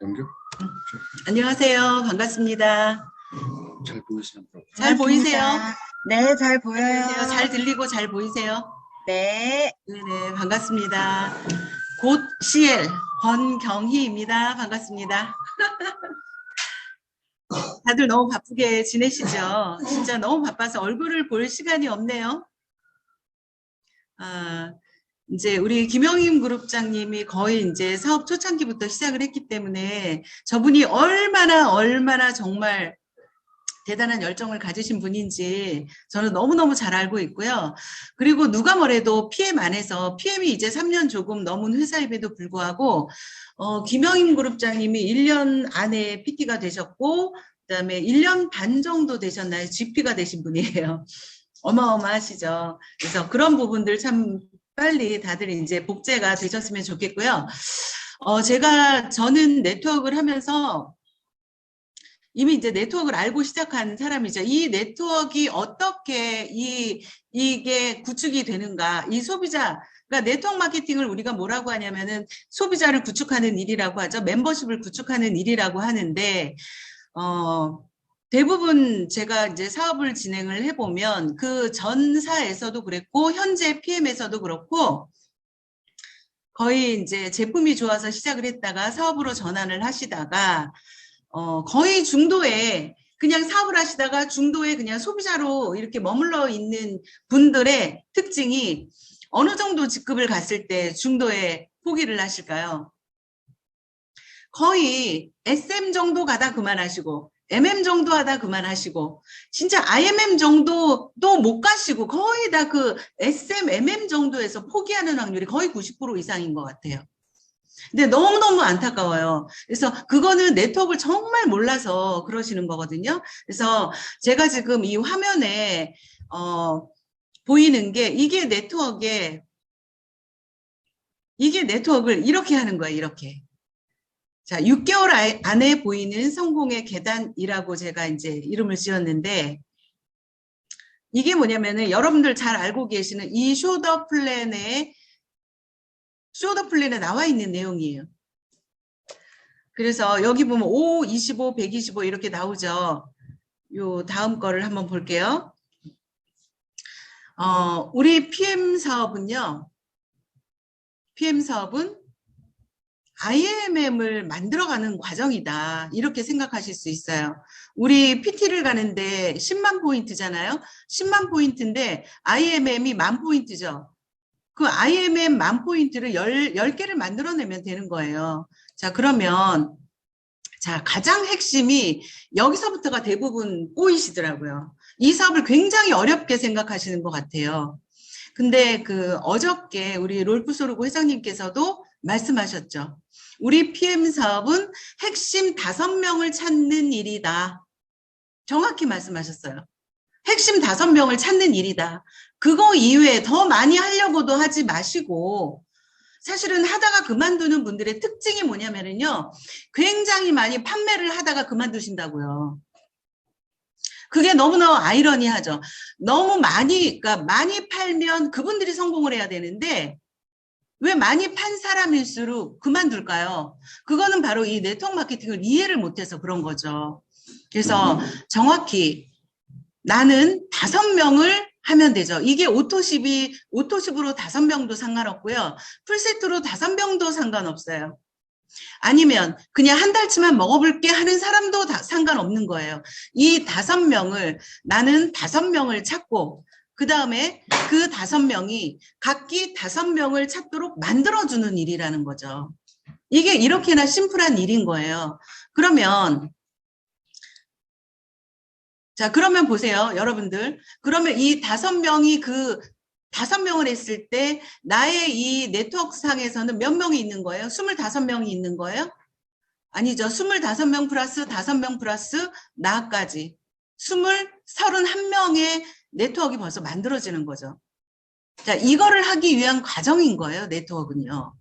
연결? 안녕하세요. 반갑습니다. 잘 보이시나 보다. 잘 보이세요? 네, 잘 보여요. 잘 들리고 잘 보이세요? 네. 네네, 반갑습니다. 곧 CL 권경희입니다. 반갑습니다. 다들 너무 바쁘게 지내시죠? 진짜 너무 바빠서 얼굴을 볼 시간이 없네요. 아, 이제 우리 김영임 그룹장님이 거의 이제 사업 초창기부터 시작을 했기 때문에 저분이 얼마나 얼마나 정말 대단한 열정을 가지신 분인지 저는 너무너무 잘 알고 있고요. 그리고 누가 뭐래도 PM 안에서 PM이 이제 3년 조금 넘은 회사임에도 불구하고 어, 김영임 그룹장님이 1년 안에 PT가 되셨고 그다음에 1년 반 정도 되셨나요? GP가 되신 분이에요. 어마어마하시죠. 그래서 그런 부분들 참 빨리 다들 이제 복제가 되셨으면 좋겠고요. 어, 제가 저는 네트워크를 하면서 이미 이제 네트워크를 알고 시작한 사람이죠. 이 네트워크가 어떻게 이 이게 구축이 되는가? 이 소비자 그러니까 네트워크 마케팅을 우리가 뭐라고 하냐면은 소비자를 구축하는 일이라고 하죠. 멤버십을 구축하는 일이라고 하는데 어 대부분 제가 이제 사업을 진행을 해보면 그 전사에서도 그랬고 현재 PM에서도 그렇고 거의 이제 제품이 좋아서 시작을 했다가 사업으로 전환을 하시다가 어, 거의 중도에 그냥 사업을 하시다가 중도에 그냥 소비자로 이렇게 머물러 있는 분들의 특징이 어느 정도 직급을 갔을 때 중도에 포기를 하실까요? 거의 SM 정도 가다 그만하시고 MM 정도 하다 그만하시고 진짜 IMM 정도도 못 가시고 거의 다 그 SM, MM 정도에서 포기하는 확률이 거의 90% 이상인 것 같아요. 근데 너무너무 안타까워요. 그래서 그거는 네트워크를 정말 몰라서 그러시는 거거든요. 그래서 제가 지금 이 화면에 어, 보이는 게 이게 네트워크에 이게 네트워크를 이렇게 하는 거예요. 이렇게. 자, 6개월 아- 안에 보이는 성공의 계단이라고 제가 이제 이름을 지었는데 이게 뭐냐면은 여러분들 잘 알고 계시는 이 쇼더 플랜의 쇼더 플랜에 나와 있는 내용이에요. 그래서 여기 보면 5, 25, 125 이렇게 나오죠. 요 다음 거를 한번 볼게요. 어, 우리 PM 사업은요. PM 사업은 IMM을 만들어가는 과정이다. 이렇게 생각하실 수 있어요. 우리 PT를 가는데 10만 포인트잖아요. 10만 포인트인데 IMM이 만 포인트죠. 그 IMM 만 포인트를 10, 10개를 만들어내면 되는 거예요. 자, 그러면 자, 가장 핵심이 여기서부터가 대부분 꼬이시더라고요. 이 사업을 굉장히 어렵게 생각하시는 것 같아요. 근데 그 어저께 우리 롤프 소르고 회장님께서도 말씀하셨죠. 우리 PM 사업은 핵심 다섯 명을 찾는 일이다. 정확히 말씀하셨어요. 핵심 다섯 명을 찾는 일이다. 그거 이외에 더 많이 하려고도 하지 마시고 사실은 하다가 그만두는 분들의 특징이 뭐냐면요. 굉장히 많이 판매를 하다가 그만두신다고요. 그게 너무너무 아이러니하죠. 너무 많이, 그러니까 많이 팔면 그분들이 성공을 해야 되는데 왜 많이 판 사람일수록 그만둘까요? 그거는 바로 이 네트워크 마케팅을 이해를 못해서 그런 거죠. 그래서 정확히 나는 다섯 명을 하면 되죠. 이게 오토십이 오토십으로 다섯 명도 상관없고요. 풀세트로 다섯 명도 상관없어요. 아니면 그냥 한 달치만 먹어볼게 하는 사람도 다 상관없는 거예요. 이 다섯 명을 나는 다섯 명을 찾고 그 다음에 그 다섯 명이 각기 다섯 명을 찾도록 만들어주는 일이라는 거죠. 이게 이렇게나 심플한 일인 거예요. 그러면 자 그러면 보세요 여러분들 그러면 이 다섯 명이 그 다섯 명을 했을 때 나의 이 네트워크 상에서는 몇 명이 있는 거예요? 스물다섯 명이 있는 거예요? 아니죠. 스물다섯 명 플러스 다섯 명 플러스 나까지 스물 서른 한 명의 네트워크가 벌써 만들어지는 거죠. 자, 이거를 하기 위한 과정인 거예요, 네트워크는요.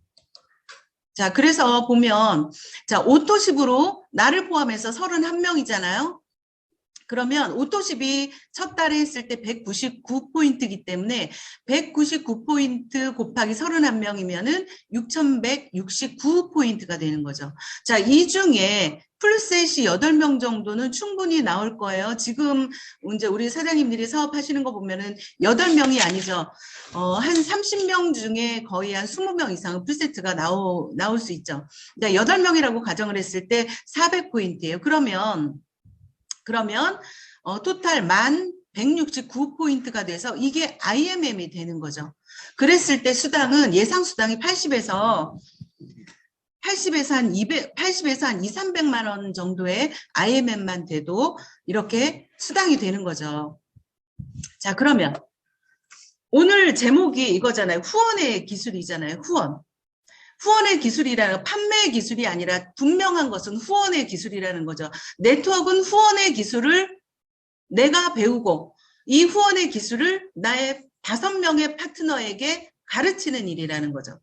자, 그래서 보면, 자, 오토십으로 나를 포함해서 31명이잖아요. 그러면 오토십이 첫 달에 했을 때 199포인트이기 때문에 199포인트 곱하기 31명이면은 6169포인트가 되는 거죠. 자, 이 중에 풀셋이 8명 정도는 충분히 나올 거예요. 지금 이제 우리 사장님들이 사업하시는 거 보면은 8명이 아니죠. 어, 한 30명 중에 거의 한 20명 이상은 풀세트가 나오, 나올 수 있죠. 그러니까 8명이라고 가정을 했을 때 400포인트예요. 그러면 그러면 어, 토탈 만 169포인트가 돼서 이게 IMM이 되는 거죠. 그랬을 때 수당은 예상 수당이 80에서 80에서 한 200, 80에서 한 2, 300만 원 정도의 IMM만 돼도 이렇게 수당이 되는 거죠. 자, 그러면 오늘 제목이 이거잖아요. 후원의 기술이잖아요. 후원. 후원의 기술이라는 판매의 기술이 아니라 분명한 것은 후원의 기술이라는 거죠. 네트워크는 후원의 기술을 내가 배우고 이 후원의 기술을 나의 다섯 명의 파트너에게 가르치는 일이라는 거죠.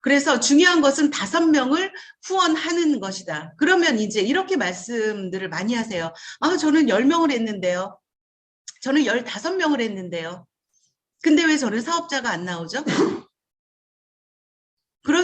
그래서 중요한 것은 다섯 명을 후원하는 것이다. 그러면 이제 이렇게 말씀들을 많이 하세요. 아, 저는 열 명을 했는데요. 저는 열다섯 명을 했는데요. 근데 왜 저는 사업자가 안 나오죠?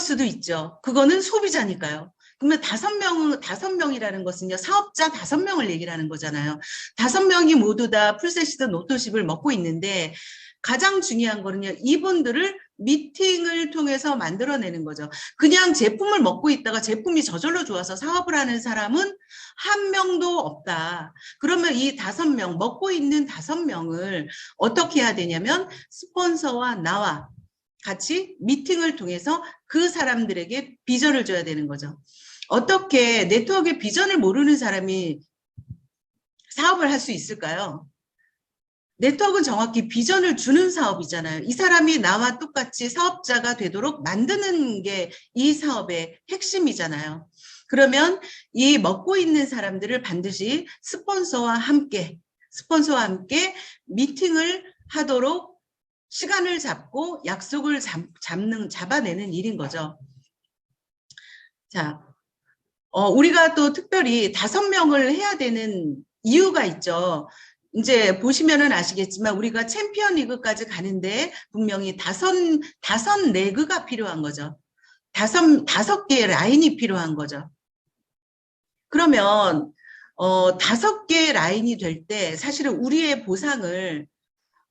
수도 있죠. 그거는 소비자니까요. 그러면 다섯 명, 다섯 명이라는 것은요, 사업자 다섯 명을 얘기를 하는 거잖아요. 다섯 명이 모두 다 풀셋이든 노토십을 먹고 있는데, 가장 중요한 거는요, 이분들을 미팅을 통해서 만들어내는 거죠. 그냥 제품을 먹고 있다가 제품이 저절로 좋아서 사업을 하는 사람은 한 명도 없다. 그러면 이 다섯 명, 먹고 있는 다섯 명을 어떻게 해야 되냐면, 스폰서와 나와 같이 미팅을 통해서 그 사람들에게 비전을 줘야 되는 거죠. 어떻게 네트워크의 비전을 모르는 사람이 사업을 할 수 있을까요? 네트워크는 정확히 비전을 주는 사업이잖아요. 이 사람이 나와 똑같이 사업자가 되도록 만드는 게 이 사업의 핵심이잖아요. 그러면 이 먹고 있는 사람들을 반드시 스폰서와 함께, 스폰서와 함께 미팅을 하도록 시간을 잡고 약속을 잡, 잡는, 잡아내는 일인 거죠. 자, 어, 우리가 또 특별히 다섯 명을 해야 되는 이유가 있죠. 이제 보시면은 아시겠지만 우리가 챔피언 리그까지 가는데 분명히 다섯, 다섯 레그가 필요한 거죠. 다섯, 다섯 개의 라인이 필요한 거죠. 그러면, 어, 다섯 개의 라인이 될 때 사실은 우리의 보상을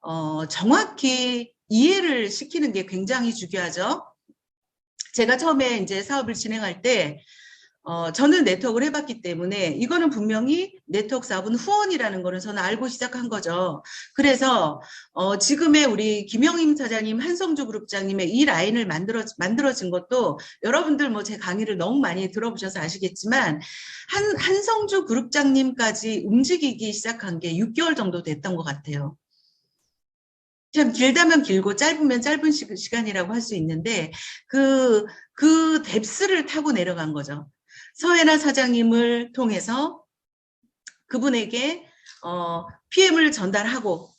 어, 정확히 이해를 시키는 게 굉장히 중요하죠. 제가 처음에 이제 사업을 진행할 때, 어, 저는 네트워크를 해봤기 때문에 이거는 분명히 네트워크 사업은 후원이라는 거는 저는 알고 시작한 거죠. 그래서, 어, 지금의 우리 김영임 사장님, 한성주 그룹장님의 이 라인을 만들어, 만들어진 것도 여러분들 뭐 제 강의를 너무 많이 들어보셔서 아시겠지만, 한, 한성주 그룹장님까지 움직이기 시작한 게 6개월 정도 됐던 것 같아요. 참 길다면 길고 짧으면 짧은 시, 시간이라고 할 수 있는데 그, 그 뎁스를 타고 내려간 거죠. 서해나 사장님을 통해서 그분에게 어, PM을 전달하고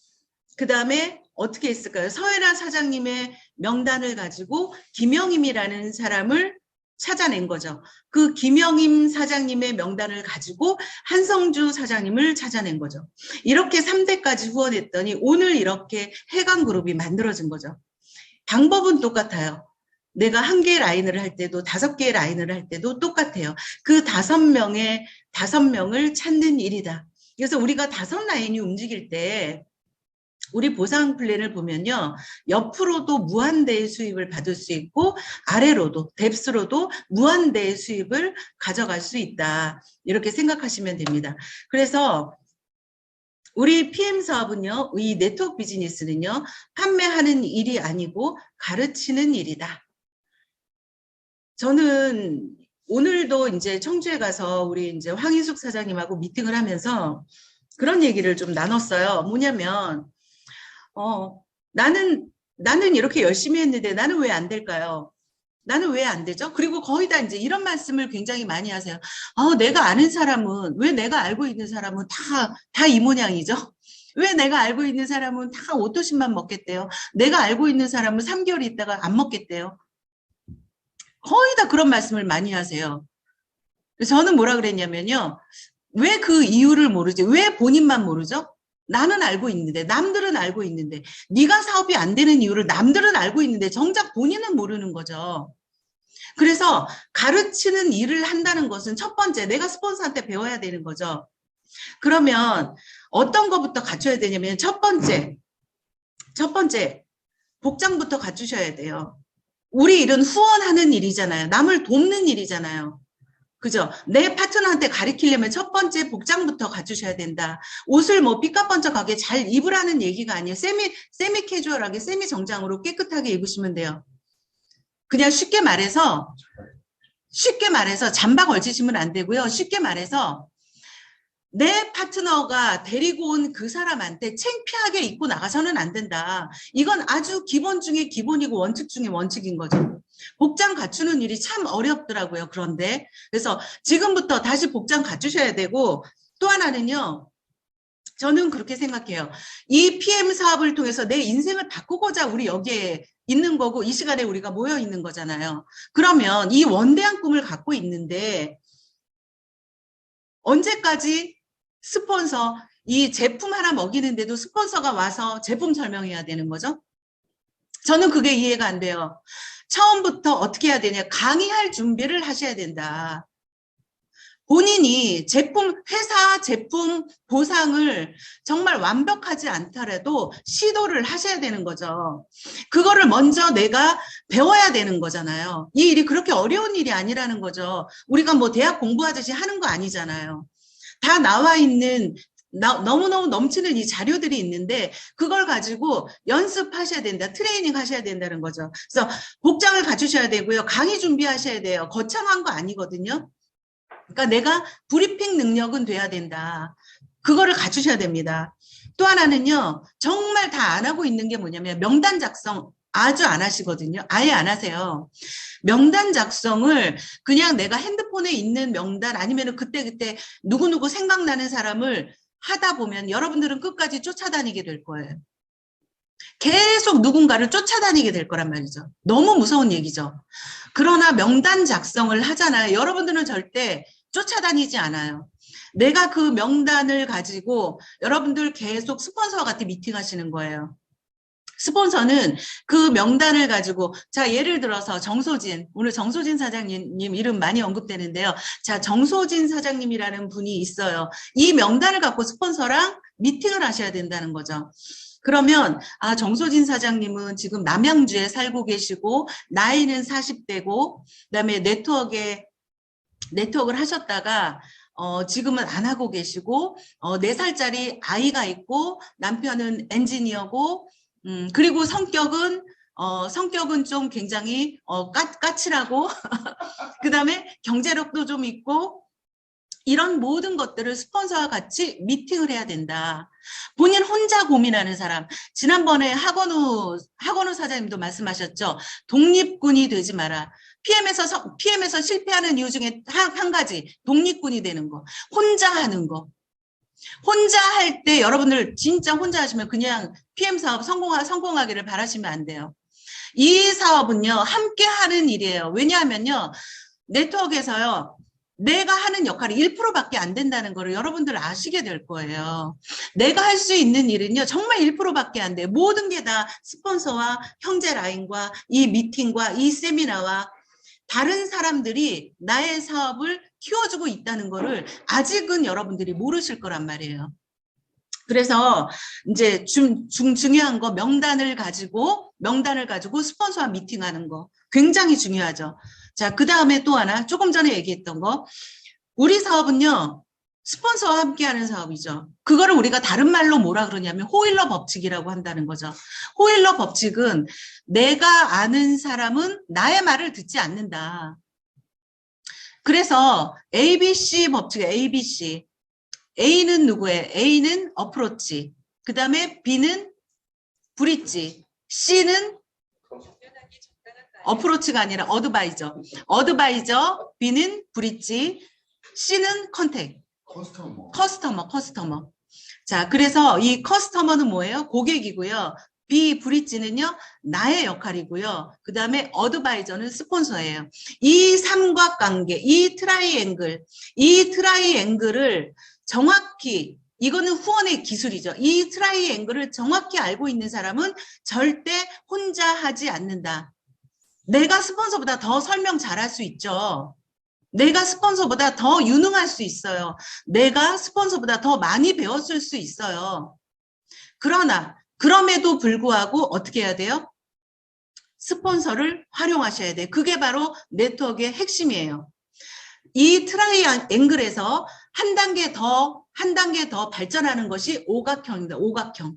그 다음에 어떻게 했을까요? 서해나 사장님의 명단을 가지고 김영임이라는 사람을 찾아낸 거죠. 그 김영임 사장님의 명단을 가지고 한성주 사장님을 찾아낸 거죠. 이렇게 3대까지 후원했더니 오늘 이렇게 해강그룹이 만들어진 거죠. 방법은 똑같아요. 내가 한 개의 라인을 할 때도 다섯 개의 라인을 할 때도 똑같아요. 그 다섯 명의 다섯 명을 찾는 일이다. 그래서 우리가 다섯 라인이 움직일 때 우리 보상 플랜을 보면요. 옆으로도 무한대의 수입을 받을 수 있고 아래로도 뎁스로도 무한대의 수입을 가져갈 수 있다. 이렇게 생각하시면 됩니다. 그래서 우리 PM 사업은요. 이 네트워크 비즈니스는요. 판매하는 일이 아니고 가르치는 일이다. 저는 오늘도 이제 청주에 가서 우리 이제 황희숙 사장님하고 미팅을 하면서 그런 얘기를 좀 나눴어요. 뭐냐면 어, 나는, 나는 이렇게 열심히 했는데 나는 왜 안 될까요? 나는 왜 안 되죠? 그리고 거의 다 이제 이런 말씀을 굉장히 많이 하세요. 어, 내가 아는 사람은, 왜 내가 알고 있는 사람은 다, 다 이 모양이죠? 왜 내가 알고 있는 사람은 다 오토십만 먹겠대요? 내가 알고 있는 사람은 3개월 있다가 안 먹겠대요? 거의 다 그런 말씀을 많이 하세요. 저는 뭐라 그랬냐면요. 왜 그 이유를 모르지? 왜 본인만 모르죠? 나는 알고 있는데 남들은 알고 있는데 네가 사업이 안 되는 이유를 남들은 알고 있는데 정작 본인은 모르는 거죠. 그래서 가르치는 일을 한다는 것은 첫 번째 내가 스폰서한테 배워야 되는 거죠. 그러면 어떤 것부터 갖춰야 되냐면 첫 번째 첫 번째 복장부터 갖추셔야 돼요. 우리 일은 후원하는 일이잖아요. 남을 돕는 일이잖아요. 그죠? 내 파트너한테 가르치려면 첫 번째 복장부터 갖추셔야 된다. 옷을 뭐 삐까번쩍하게 잘 입으라는 얘기가 아니에요. 세미, 세미 캐주얼하게, 세미 정장으로 깨끗하게 입으시면 돼요. 그냥 쉽게 말해서, 쉽게 말해서 잠바 걸치시면 안 되고요. 쉽게 말해서, 내 파트너가 데리고 온 그 사람한테 창피하게 입고 나가서는 안 된다. 이건 아주 기본 중에 기본이고 원칙 중에 원칙인 거죠. 복장 갖추는 일이 참 어렵더라고요. 그런데 그래서 지금부터 다시 복장 갖추셔야 되고 또 하나는요. 저는 그렇게 생각해요. 이 PM 사업을 통해서 내 인생을 바꾸고자 우리 여기에 있는 거고 이 시간에 우리가 모여 있는 거잖아요. 그러면 이 원대한 꿈을 갖고 있는데 언제까지 스폰서 이 제품 하나 먹이는데도 스폰서가 와서 제품 설명해야 되는 거죠? 저는 그게 이해가 안 돼요. 처음부터 어떻게 해야 되냐. 강의할 준비를 하셔야 된다. 본인이 제품, 회사 제품 보상을 정말 완벽하지 않더라도 시도를 하셔야 되는 거죠. 그거를 먼저 내가 배워야 되는 거잖아요. 이 일이 그렇게 어려운 일이 아니라는 거죠. 우리가 뭐 대학 공부하듯이 하는 거 아니잖아요. 다 나와 있는 나- 너무너무 넘치는 이 자료들이 있는데 그걸 가지고 연습하셔야 된다. 트레이닝 하셔야 된다는 거죠. 그래서 복장을 갖추셔야 되고요. 강의 준비하셔야 돼요. 거창한 거 아니거든요. 그러니까 내가 브리핑 능력은 돼야 된다. 그거를 갖추셔야 됩니다. 또 하나는요. 정말 다 안 하고 있는 게 뭐냐면 명단 작성 아주 안 하시거든요. 아예 안 하세요. 명단 작성을 그냥 내가 핸드폰에 있는 명단 아니면 그때그때 누구누구 생각나는 사람을 하다 보면 여러분들은 끝까지 쫓아다니게 될 거예요. 계속 누군가를 쫓아다니게 될 거란 말이죠. 너무 무서운 얘기죠. 그러나 명단 작성을 하잖아요. 여러분들은 절대 쫓아다니지 않아요. 내가 그 명단을 가지고 여러분들 계속 스폰서와 같이 미팅하시는 거예요. 스폰서는 그 명단을 가지고 자 예를 들어서 정소진 오늘 정소진 사장님 이름 많이 언급되는데요. 자 정소진 사장님이라는 분이 있어요. 이 명단을 갖고 스폰서랑 미팅을 하셔야 된다는 거죠. 그러면 아 정소진 사장님은 지금 남양주에 살고 계시고 나이는 40대고 그다음에 네트워크에 네트워크를 하셨다가 어, 지금은 안 하고 계시고 어, 4살짜리 아이가 있고 남편은 엔지니어고 음, 그리고 성격은 어, 성격은 좀 굉장히 어, 까, 까칠하고 그 다음에 경제력도 좀 있고 이런 모든 것들을 스폰서와 같이 미팅을 해야 된다. 본인 혼자 고민하는 사람. 지난번에 학원우, 학원우 사장님도 말씀하셨죠. 독립군이 되지 마라. PM에서, 서- PM에서 실패하는 이유 중에 한, 한 가지. 독립군이 되는 거. 혼자 하는 거. 혼자 할 때 여러분들 진짜 혼자 하시면 그냥 PM 사업 성공하, 성공하기를 바라시면 안 돼요. 이 사업은요, 함께 하는 일이에요. 왜냐하면요, 네트워크에서요, 내가 하는 역할이 1%밖에 안 된다는 거를 여러분들 아시게 될 거예요. 내가 할 수 있는 일은요, 정말 1%밖에 안 돼요. 모든 게 다 스폰서와 형제 라인과 이 미팅과 이 세미나와 다른 사람들이 나의 사업을 키워주고 있다는 거를 아직은 여러분들이 모르실 거란 말이에요. 그래서 이제 중, 중, 중요한 거 명단을 가지고 명단을 가지고 스폰서와 미팅하는 거 굉장히 중요하죠. 자, 그 다음에 또 하나 조금 전에 얘기했던 거 우리 사업은요 스폰서와 함께하는 사업이죠. 그거를 우리가 다른 말로 뭐라 그러냐면 호일러 법칙이라고 한다는 거죠. 호일러 법칙은 내가 아는 사람은 나의 말을 듣지 않는다. 그래서 ABC 법칙, ABC. A는 누구예요? A는 어프로치. 그 다음에 B는 브릿지. C는 어프로치가 아니라 어드바이저. 어드바이저, B는 브릿지, C는 컨택. 커스터머. 커스터머, 커스터머. 자, 그래서 이 커스터머는 뭐예요? 고객이고요. B 브릿지는요 나의 역할이고요. 그 다음에 어드바이저는 스폰서예요. 이 삼각관계, 이 트라이앵글, 이 트라이앵글을 정확히 이거는 후원의 기술이죠. 이 트라이앵글을 정확히 알고 있는 사람은 절대 혼자 하지 않는다. 내가 스폰서보다 더 설명 잘할 수 있죠. 내가 스폰서보다 더 유능할 수 있어요. 내가 스폰서보다 더 많이 배웠을 수 있어요. 그러나 그럼에도 불구하고 어떻게 해야 돼요? 스폰서를 활용하셔야 돼. 그게 바로 네트워크의 핵심이에요. 이 트라이 앵글에서 한 단계 더, 한 단계 더 발전하는 것이 오각형입니다. 오각형.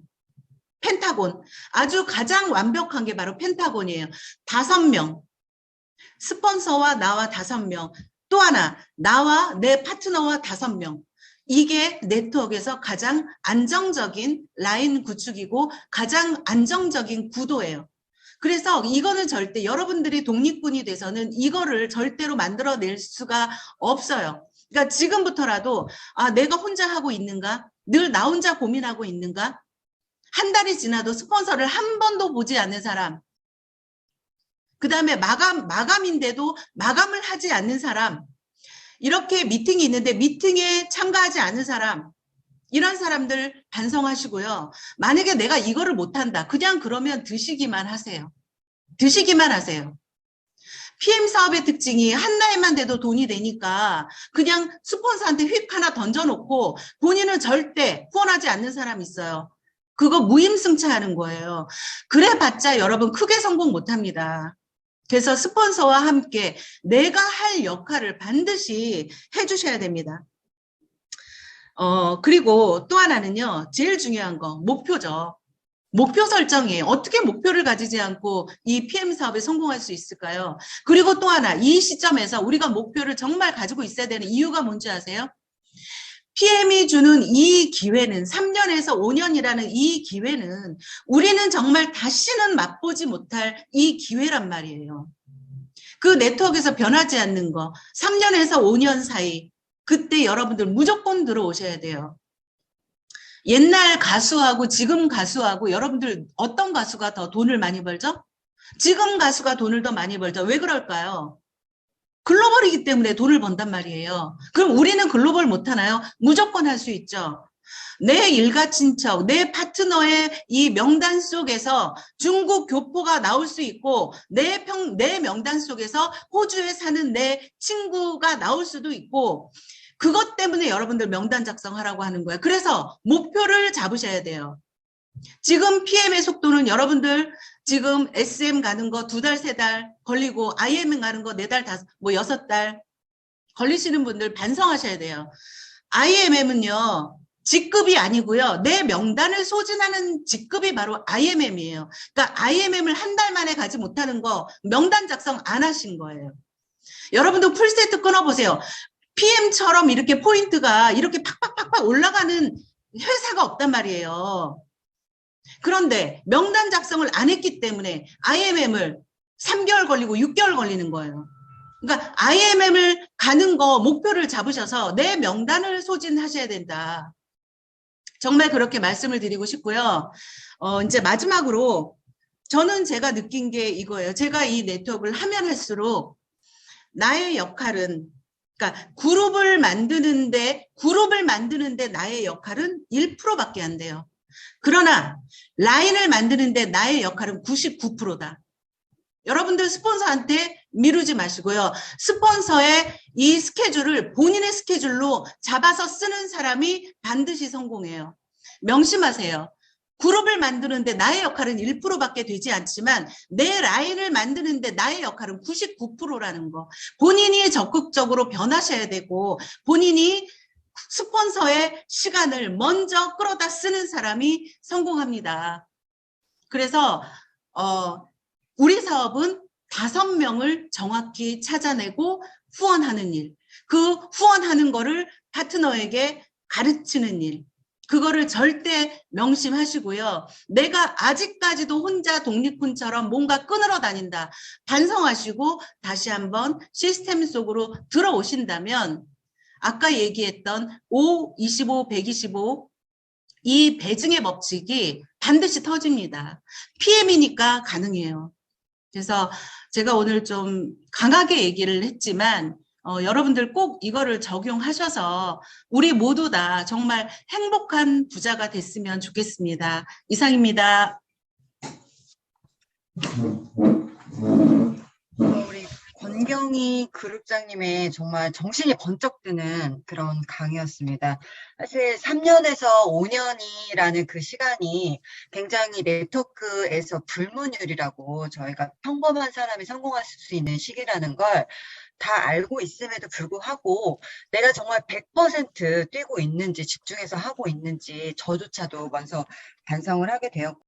펜타곤. 아주 가장 완벽한 게 바로 펜타곤이에요. 다섯 명. 스폰서와 나와 다섯 명. 또 하나, 나와 내 파트너와 다섯 명. 이게 네트워크에서 가장 안정적인 라인 구축이고 가장 안정적인 구도예요. 그래서 이거는 절대 여러분들이 독립군이 돼서는 이거를 절대로 만들어낼 수가 없어요. 그러니까 지금부터라도 아 내가 혼자 하고 있는가? 늘 나 혼자 고민하고 있는가? 한 달이 지나도 스폰서를 한 번도 보지 않는 사람. 그 다음에 마감, 마감인데도 마감을 하지 않는 사람. 이렇게 미팅이 있는데 미팅에 참가하지 않은 사람. 이런 사람들 반성하시고요. 만약에 내가 이거를 못한다. 그냥 그러면 드시기만 하세요. 드시기만 하세요. PM 사업의 특징이 한 달만 돼도 돈이 되니까 그냥 스폰서한테 휙 하나 던져놓고 본인은 절대 후원하지 않는 사람 있어요. 그거 무임승차하는 거예요. 그래봤자 여러분 크게 성공 못합니다. 그래서 스폰서와 함께 내가 할 역할을 반드시 해주셔야 됩니다. 어, 그리고 또 하나는요, 제일 중요한 거, 목표죠. 목표 설정이에요. 어떻게 목표를 가지지 않고 이 PM 사업에 성공할 수 있을까요? 그리고 또 하나, 이 시점에서 우리가 목표를 정말 가지고 있어야 되는 이유가 뭔지 아세요? PM이 주는 이 기회는 3년에서 5년이라는 이 기회는 우리는 정말 다시는 맛보지 못할 이 기회란 말이에요. 그 네트워크에서 변하지 않는 거 3년에서 5년 사이 그때 여러분들 무조건 들어오셔야 돼요. 옛날 가수하고 지금 가수하고 여러분들 어떤 가수가 더 돈을 많이 벌죠? 지금 가수가 돈을 더 많이 벌죠. 왜 그럴까요? 글로벌이기 때문에 돈을 번단 말이에요. 그럼 우리는 글로벌 못하나요? 무조건 할 수 있죠. 내 일가 친척, 내 파트너의 이 명단 속에서 중국 교포가 나올 수 있고, 내 평, 내 명단 속에서 호주에 사는 내 친구가 나올 수도 있고, 그것 때문에 여러분들 명단 작성하라고 하는 거예요. 그래서 목표를 잡으셔야 돼요. 지금 PM의 속도는 여러분들 지금 SM 가는 거 두 달, 세 달 걸리고 IM 가는 거 네 달, 다섯, 뭐 여섯 달 걸리시는 분들 반성하셔야 돼요. IMM은요, 직급이 아니고요. 내 명단을 소진하는 직급이 바로 IMM이에요. 그러니까 IMM을 한 달 만에 가지 못하는 거 명단 작성 안 하신 거예요. 여러분도 풀세트 끊어보세요. PM처럼 이렇게 포인트가 이렇게 팍팍팍팍 올라가는 회사가 없단 말이에요. 그런데 명단 작성을 안 했기 때문에 IMM을 3개월 걸리고 6개월 걸리는 거예요. 그러니까 IMM을 가는 거 목표를 잡으셔서 내 명단을 소진하셔야 된다. 정말 그렇게 말씀을 드리고 싶고요. 어, 이제 마지막으로 저는 제가 느낀 게 이거예요. 제가 이 네트워크를 하면 할수록 나의 역할은 그러니까 그룹을 만드는데 그룹을 만드는데 나의 역할은 1%밖에 안 돼요. 그러나 라인을 만드는데 나의 역할은 99%다. 여러분들 스폰서한테 미루지 마시고요. 스폰서의 이 스케줄을 본인의 스케줄로 잡아서 쓰는 사람이 반드시 성공해요. 명심하세요. 그룹을 만드는데 나의 역할은 1%밖에 되지 않지만 내 라인을 만드는데 나의 역할은 99%라는 거. 본인이 적극적으로 변하셔야 되고 본인이 스폰서의 시간을 먼저 끌어다 쓰는 사람이 성공합니다. 그래서 어, 우리 사업은 다섯 명을 정확히 찾아내고 후원하는 일, 그 후원하는 거를 파트너에게 가르치는 일, 그거를 절대 명심하시고요. 내가 아직까지도 혼자 독립군처럼 뭔가 끊으러 다닌다. 반성하시고 다시 한번 시스템 속으로 들어오신다면 아까 얘기했던 5, 25, 125 이 배증의 법칙이 반 반드시 터집니다. PM이니까 가능해요. 그래서 제가 오늘 좀 강하게 얘기를 했지만 어, 여러분들 꼭 이거를 적용하셔서 우리 모두 다 정말 행복한 부자가 됐으면 좋겠습니다. 이상입니다. 권경희 그룹장님의 정말 정신이 번쩍 드는 그런 강의였습니다. 사실 3년에서 5년이라는 그 시간이 굉장히 네트워크에서 불문율이라고 저희가 평범한 사람이 성공할 수 있는 시기라는 걸 다 알고 있음에도 불구하고 내가 정말 100% 뛰고 있는지 집중해서 하고 있는지 저조차도 먼저 반성을 하게 되었고